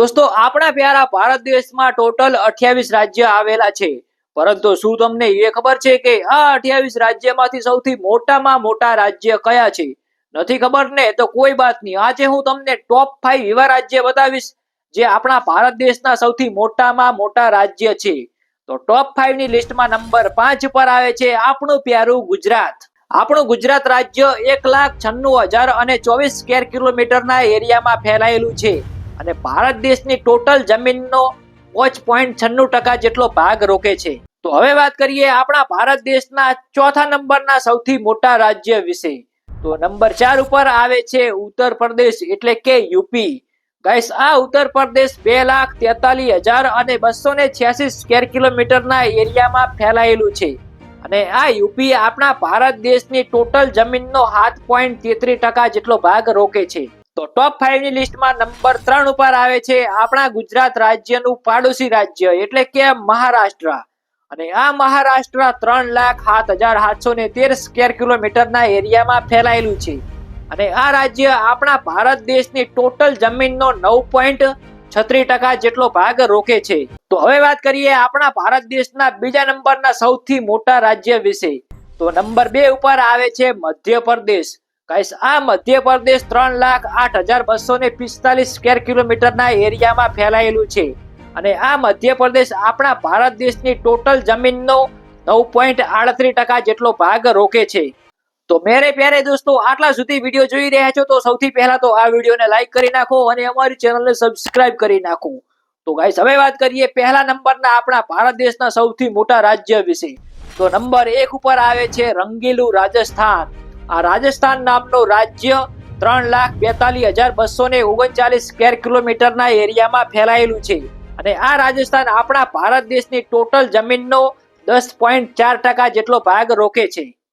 દોસ્તો, આપણા પ્યારા ભારત દેશમાં ટોટલ અઠ્યાવીસ રાજ્ય આવેલા છે. પરંતુ શું તમને એ ખબર છે કે આ અઠ્યાવીસ રાજ્યમાંથી સૌથી મોટામાં મોટા રાજ્ય કયા છે? નથી ખબર ને? તો કોઈ વાત નહીં. આજે હું તમને ટોપ ફાઈવ એવા રાજ્ય બતાવીશ જે આપણા ભારત દેશના સૌથી મોટામાં મોટા રાજ્ય છે. તો ટોપ ફાઈવની લિસ્ટમાં નંબર પાંચ પર આવે છે આપણું પ્યારું ગુજરાત. આપણું ગુજરાત રાજ્ય એક લાખ છન્નું હજાર અને ચોવીસ સ્કેર કિલોમીટરના એરિયામાં ફેલાયેલું છે. અને ભારત દેશની ટોટલ જમીનનો પાંચ પોઈન્ટ છન્નું ટકા જેટલો ભાગ રોકે છે. તો હવે વાત કરીએ આપણા ભારત દેશના ચોથા નંબરના સૌથી મોટા રાજ્ય વિશે. તો નંબર ચાર ઉપર આવે છે ઉત્તર પ્રદેશ એટલે કે યુપી. ગાઈસ, આ ઉત્તર પ્રદેશ બે લાખ તેતાલીસ હજાર અને બસો ને છ્યાસી સ્કેર કિલોમીટરના એરિયામાં ફેલાયેલું છે. અને આ યુપી આપણા ભારત દેશની ટોટલ જમીનનો સાત પોઈન્ટ તેત્રીસ ટકા જેટલો ભાગ રોકે છે. તો ટોપ ફાઈવની લિસ્ટમાં નંબર ત્રણ ઉપર આવે છે આપણા ગુજરાત રાજ્યનું પાડોશી રાજ્ય એટલે કે મહારાષ્ટ્ર. અને આ મહારાષ્ટ્ર ત્રણ લાખ સાત હજાર સાતસો ને તેર સ્કેર કિલોમીટરના એરિયામાં ફેલાયેલું છે. અને આ રાજ્ય આપણા ભારત દેશની ટોટલ જમીનનો નવ પોઈન્ટ છત્રીસ ટકા જેટલો ભાગ રોકે છે. તો હવે વાત કરીએ આપણા ભારત દેશના બીજા નંબરના સૌથી મોટા રાજ્ય વિશે. તો નંબર બે ઉપર આવે છે મધ્યપ્રદેશ. ગાઈસ, આ મધ્યપ્રદેશ ત્રણ લાખ આઠ હજાર બસો ને પિસ્તાલીસ સ્કેર કિલોમીટરના એરિયામાં ફેલાયેલું છે. અને આ મધ્યપ્રદેશ આપણા ભારત દેશની ટોટલ જમીનનો નવ પોઈન્ટ આડત્રીસ ટકા જેટલો ભાગ રોકે છે. તો મેરે પ્યારે દોસ્તો, આટલા સુધી વીડિયો જોઈ રહ્યા છો તો સૌથી પહેલા તો આ વિડીયોને લાઈક કરી નાખો અને અમારી ચેનલને સબસ્ક્રાઇબ કરી નાખો. તો ગાઈસ, હવે વાત કરીએ પહેલા નંબરના આપણા ભારત દેશના સૌથી મોટા રાજ્ય વિશે. તો નંબર એક ઉપર આવે છે રંગીલું રાજસ્થાન. આ રાજસ્થાન નામનું રાજ્ય ત્રણ લાખ બેતાલીસ હજાર બસો ને ઓગણચાલીસ સ્કેર કિલોમીટરના એરિયામાં ફેલાયેલું છે. અને આ રાજસ્થાન આપણા ભારત દેશની ટોટલ જમીનનો દસ પોઈન્ટ ચાર ટકા જેટલો ભાગ રોકે છે.